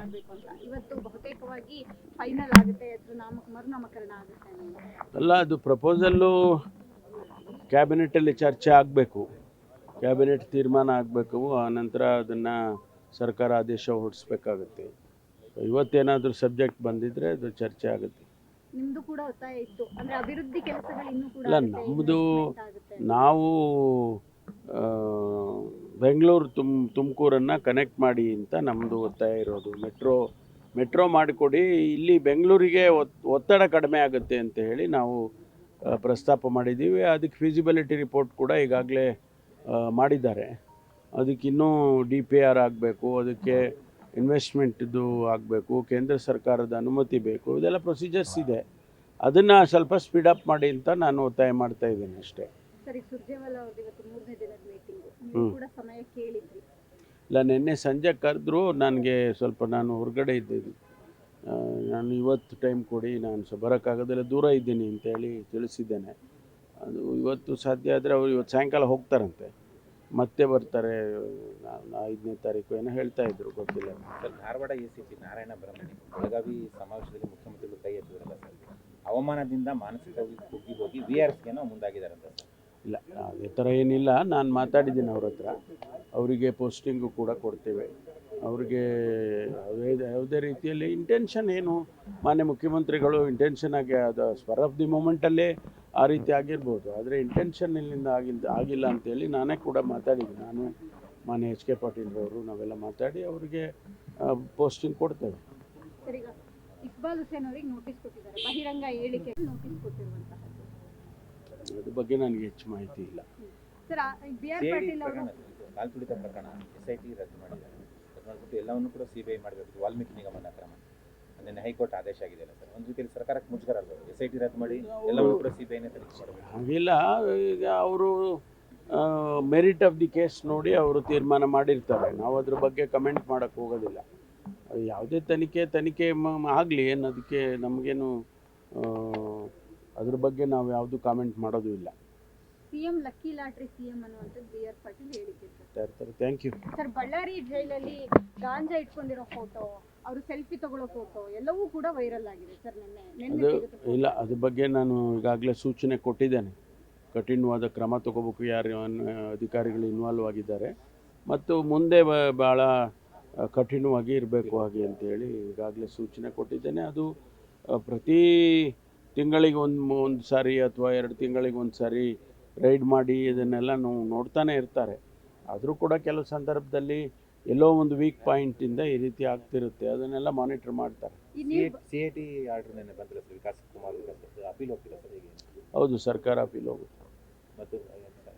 ಮಾಡಬೇಕು ಅಂತ. ಇವತ್ತು ಬಹುತೇಕವಾಗಿ ಫೈನಲ್ ಆಗುತ್ತೆ ಅಥವಾ ನಾಮ ಮರುನಾಮಕರಣ ಆಗುತ್ತೆ. ಅಲ್ಲ ಅದು ಪ್ರಪೋಸಲ್ಲು ಕ್ಯಾಬಿನೆಟಲ್ಲಿ ಚರ್ಚೆ ಆಗಬೇಕು. ಕ್ಯಾಬಿನೆಟ್ ತೀರ್ಮಾನ ಆಗಬೇಕು ಆನಂತರ ಅದನ್ನು ಸರ್ಕಾರ ಆದೇಶ ಹೊರಡಿಸ್ಬೇಕಾಗುತ್ತೆ. ಇವತ್ತೇನಾದರೂ ಸಬ್ಜೆಕ್ಟ್ ಬಂದಿದ್ರೆ ಅದು ಚರ್ಚೆ ಆಗುತ್ತೆ. ನಿಮ್ದು ಕೂಡ ಒತ್ತಾಯ ಇತ್ತು. ಅಂದ್ರೆ ಅಭಿವೃದ್ಧಿ ಕೆಲಸಗಳು ಇನ್ನೂ ಕೂಡ ನಮ್ದು ನಾವು ಬೆಂಗಳೂರು ತುಮ್, ತುಮಕೂರನ್ನು ಕನೆಕ್ಟ್ ಮಾಡಿ ಅಂತ ನಮ್ಮದು ಒತ್ತಾಯ ಇರೋದು. ಮೆಟ್ರೋ ಮೆಟ್ರೋ ಮಾಡಿಕೊಡಿ. ಇಲ್ಲಿ ಬೆಂಗಳೂರಿಗೆ ಒತ್- ಒತ್ತಡ ಕಡಿಮೆ ಆಗುತ್ತೆ ಅಂತ ಹೇಳಿ ನಾವು ಪ್ರಸ್ತಾಪ ಮಾಡಿದ್ದೀವಿ. ಅದಕ್ಕೆ ಫಿಸಿಬಿಲಿಟಿ ರಿಪೋರ್ಟ್ ಕೂಡ ಈಗಾಗಲೇ ಮಾಡಿದ್ದಾರೆ. ಅದಕ್ಕಿನ್ನೂ ಡಿ ಪಿ ಆರ್ ಆಗಬೇಕು, ಅದಕ್ಕೆ ಇನ್ವೆಸ್ಟ್ಮೆಂಟ್ದು ಆಗಬೇಕು, ಕೇಂದ್ರ ಸರ್ಕಾರದ ಅನುಮತಿ ಬೇಕು, ಇದೆಲ್ಲ ಪ್ರೊಸೀಜರ್ಸ್ ಇದೆ. ಅದನ್ನು ಸ್ವಲ್ಪ ಸ್ಪೀಡಪ್ ಮಾಡಿ ಅಂತ ನಾನು ಒತ್ತಾಯ ಮಾಡ್ತಾ ಇದ್ದೀನಿ ಅಷ್ಟೇ. ಸರಿ ಸುರ್ಜೇವಾಲ ಅವ್ರದ್ದು ಇವತ್ತು ಮೂರನೇ ದಿನದ ಮೀಟಿಂಗ್ ನೀವು ಕೂಡ ಸಮಯ ಕೇಳಿದ್ರಿ. ಇಲ್ಲ ನಿನ್ನೆ ಸಂಜೆ ಕರೆದ್ರು ನನಗೆ ಸ್ವಲ್ಪ ನಾನು ಹೊರಗಡೆ ಇದ್ದೀನಿ. ನಾನು ಇವತ್ತು ಟೈಮ್ ಕೊಡಿ ನಾನು ಸ ಬರೋಕ್ಕಾಗೋದಿಲ್ಲ ದೂರ ಇದ್ದೀನಿ ಅಂತೇಳಿ ತಿಳಿಸಿದ್ದೇನೆ. ಅದು ಇವತ್ತು ಸಾಧ್ಯ ಆದರೆ ಅವರು ಇವತ್ತು ಸಾಯಂಕಾಲ ಹೋಗ್ತಾರಂತೆ. ಮತ್ತೆ ಬರ್ತಾರೆ ಐದನೇ ತಾರೀಕು ಏನೋ ಹೇಳ್ತಾ ಇದ್ರು ಗೊತ್ತಿಲ್ಲ. Sir Dharwad A C P Narayana Brahmani Belagavi ಸಮಾವೇಶದಲ್ಲಿ ಮುಖ್ಯಮಂತ್ರಿಗಳು ಕೈ ಎತ್ತಿದ್ರಲ್ಲ ಸರ್ ಅವಮಾನದಿಂದ ಮಾನಸಿಕವಾಗಿ ಕುಗ್ಗಿ ಹೋಗಿ ವಿ ಆರ್ ಎಸ್ಗೆನೋ ಅಂತ ಸರ್. ಇಲ್ಲ, ಅದೇ ಥರ ಏನಿಲ್ಲ. ನಾನು ಮಾತಾಡಿದ್ದೀನಿ ಅವ್ರ ಹತ್ರ. ಅವರಿಗೆ ಪೋಸ್ಟಿಂಗು ಕೂಡ ಕೊಡ್ತೇವೆ. ಅವ್ರಿಗೆ ಯಾವುದೇ ರೀತಿಯಲ್ಲಿ ಇಂಟೆನ್ಷನ್ ಏನು? ಮಾನ್ಯ ಮುಖ್ಯಮಂತ್ರಿಗಳು ಇಂಟೆನ್ಷನ್ ಆಗಿ ಅದು ಸ್ಪರ್ ಆಫ್ ದಿ ಮೂಮೆಂಟಲ್ಲೇ ಆ ರೀತಿ ಆಗಿರ್ಬೋದು. ಆದರೆ ಇಂಟೆನ್ಷನ್ ಇಲ್ಲಿಂದ ಆಗಿಲ್ಲ ಆಗಿಲ್ಲ ಅಂತೇಳಿ ನಾನೇ ಕೂಡ ಮಾತಾಡಿದ್ದೀನಿ. ನಾನು ಮಾನ್ಯ ಎಚ್ ಕೆ ಪಾಟೀಲ್ ಅವರು ನಾವೆಲ್ಲ ಮಾತಾಡಿ ಅವರಿಗೆ ಪೋಸ್ಟಿಂಗ್ ಕೊಡ್ತೇವೆ. ಇಕ್ಬಾಲ್ ಹುಸೇನ್ ಅವರಿಗೆ ನೋಟಿಸ್ ಕೊಟ್ಟಿದ್ದಾರೆ. ಬಹಿರಂಗ ಹೇಳಿಕೆ ನೋಟಿಸ್ ಕೊಟ್ಟಿರುವಂತಹದ್ದು. ಅದ್ರ ಬಗ್ಗೆ ನನಗೆ ಹೆಚ್ಚು ಮಾಹಿತಿ ಇಲ್ಲ. ಸರ್ ಬಿ ಆರ್ ಪಾಟೀಲ್ ಅವರು ಪ್ರಕರಣ ಕಾಲ್ ತುಳಿತ ಪ್ರಕರಣ ಎಸ್ ಐ ಟಿ ರದ್ದು ಮಾಡಿದ್ದಾರೆ. ಮಾಡಿಬಿಟ್ಟು ಎಲ್ಲವನ್ನು ಕೂಡ ಸಿ ಬಿ ಐ ಮಾಡಬೇಕು ವಾಲ್ಮೀಕಿ ನಿಗಮನ ಕ್ರಮ ನಿನ್ನೆ ಹೈಕೋರ್ಟ್ ಆದೇಶ ಆಗಿದೆ ಸರ್. ಒಂದು ರೀತಿಯಲ್ಲಿ ಸರ್ಕಾರಕ್ಕೆ ಮುಜುಗರ ಅಲ್ವಾ ಎಸ್ ಐ ಟಿ ರದ್ದು ಮಾಡಿ ಎಲ್ಲವನ್ನೂ ಕೂಡ ಸಿ ಬಿ ಐನೇ ತನಿಖೆ ಮಾಡಬೇಕು. ಹಾಗಿಲ್ಲ. ಈಗ ಅವರು ಮೆರಿಟ್ ಆಫ್ ದಿ ಕೇಸ್ ನೋಡಿ ಅವರು ತೀರ್ಮಾನ ಮಾಡಿರ್ತಾರೆ. ನಾವು ಅದ್ರ ಬಗ್ಗೆ ಕಮೆಂಟ್ ಮಾಡೋಕ್ಕೆ ಹೋಗೋದಿಲ್ಲ. ಯಾವುದೇ ತನಿಖೆ ತನಿಖೆ ಆಗ್ಲಿ. ಏನು ಅದಕ್ಕೆ ನಮಗೇನು ಅದ್ರ ಬಗ್ಗೆ ನಾವು ಯಾವುದು ಕಾಮೆಂಟ್ ಮಾಡೋದು ಇಲ್ಲ. ಸಿಎಂ ಲಕ್ಕಿ ಲಾಟ್ರಿ ಸಿಎಂ ಅನ್ನುವಂಥದ್ದು ಬಿ ಆರ್ ಪಾಟೀಲ್ ಹೇಳಿಕೆ sir thank you sir Ballari ಜೈಲಲ್ಲಿ ಗಾಂಜಾ ಇಟ್ಕೊಂಡಿರೋ ಫೋಟೋ ಅವರು ಸೆಲ್ಫಿ ತಗೊಳ್ಳೋ ಫೋಟೋ ಎಲ್ಲವೂ ಕೂಡ ವೈರಲ್ ಆಗಿದೆ ಸರ್ ನಿನ್ನೆ. ನಿನ್ನೆ ಅದು ಇಲ್ಲ ಅದ್ರ ಬಗ್ಗೆ ನಾನು ಈಗಾಗಲೇ ಸೂಚನೆ ಕೊಟ್ಟಿದ್ದೇನೆ. ಕಠಿಣವಾದ ಕ್ರಮ ತಗೋಬೇಕು ಯಾರು ಅಧಿಕಾರಿಗಳು ಇನ್ವಾಲ್ವ್ ಆಗಿದ್ದಾರೆ. ಮತ್ತು ಮುಂದೆ ಬ- ಭಾಳ ಆ, ಕಠಿಣವಾಗಿ ಇರಬೇಕು ಹಾಗೆ ಅಂತೇಳಿ ಈಗಾಗಲೇ ಸೂಚನೆ ಕೊಟ್ಟಿದ್ದೇನೆ. ಅದು ಆ, ಪ್ರತಿ ತಿಂಗಳಿಗೆ ಒಂದು ಒಂದು ಸಾರಿ ಅಥವಾ ಎರಡು ತಿಂಗಳಿಗೆ ಒಂದು ಸಾರಿ ರೈಡ್ ಮಾಡಿ ಇದನ್ನೆಲ್ಲ ನೋಡ್ತಾನೆ ಇರ್ತಾರೆ. ಆದರೂ ಕೂಡ ಕೆಲವು ಸಂದರ್ಭದಲ್ಲಿ ಎಲ್ಲೋ ಒಂದು ವೀಕ್ ಪಾಯಿಂಟಿಂದ ಈ ರೀತಿ ಆಗ್ತಿರುತ್ತೆ. ಅದನ್ನೆಲ್ಲ ಮಾನಿಟರ್ ಮಾಡ್ತಾರೆ. ಹೌದು ಸರ್ಕಾರ ಅಪೀಲ್ ಹೋಗುತ್ತೆ.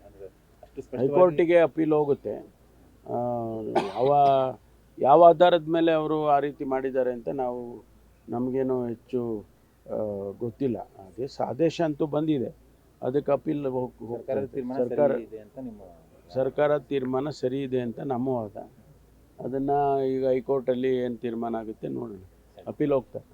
ಅಂದರೆ ಅಷ್ಟು ಸ್ಪಷ್ಟವಾಗಿ ಹೈಕೋರ್ಟಿಗೆ ಅಪೀಲ್ ಹೋಗುತ್ತೆ. ಯಾವ ಯಾವ ಆಧಾರದ ಮೇಲೆ ಅವರು ಆ ರೀತಿ ಮಾಡಿದ್ದಾರೆ ಅಂತ ನಾವು ನಮಗೇನು ಹೆಚ್ಚು ಗೊತ್ತಿಲ್ಲ. ಅದೇ ಆದೇಶ ಅಂತೂ ಬಂದಿದೆ. ಅದಕ್ಕೆ ಅಪೀಲ್ ಸರ್ಕಾರ ಸರ್ಕಾರ ಸರಿ ಇದೆ ಅಂತ ನಿಮ್ಮ ಸರ್ಕಾರದ ತೀರ್ಮಾನ ಸರಿ ಇದೆ ಅಂತ ನಮ್ಮ ವಾದ. ಅದನ್ನ ಈಗ ಹೈಕೋರ್ಟಲ್ಲಿ ಏನು ತೀರ್ಮಾನ ಆಗುತ್ತೆ ನೋಡೋಣ. ಅಪೀಲ್ ಹೋಗ್ತಾರೆ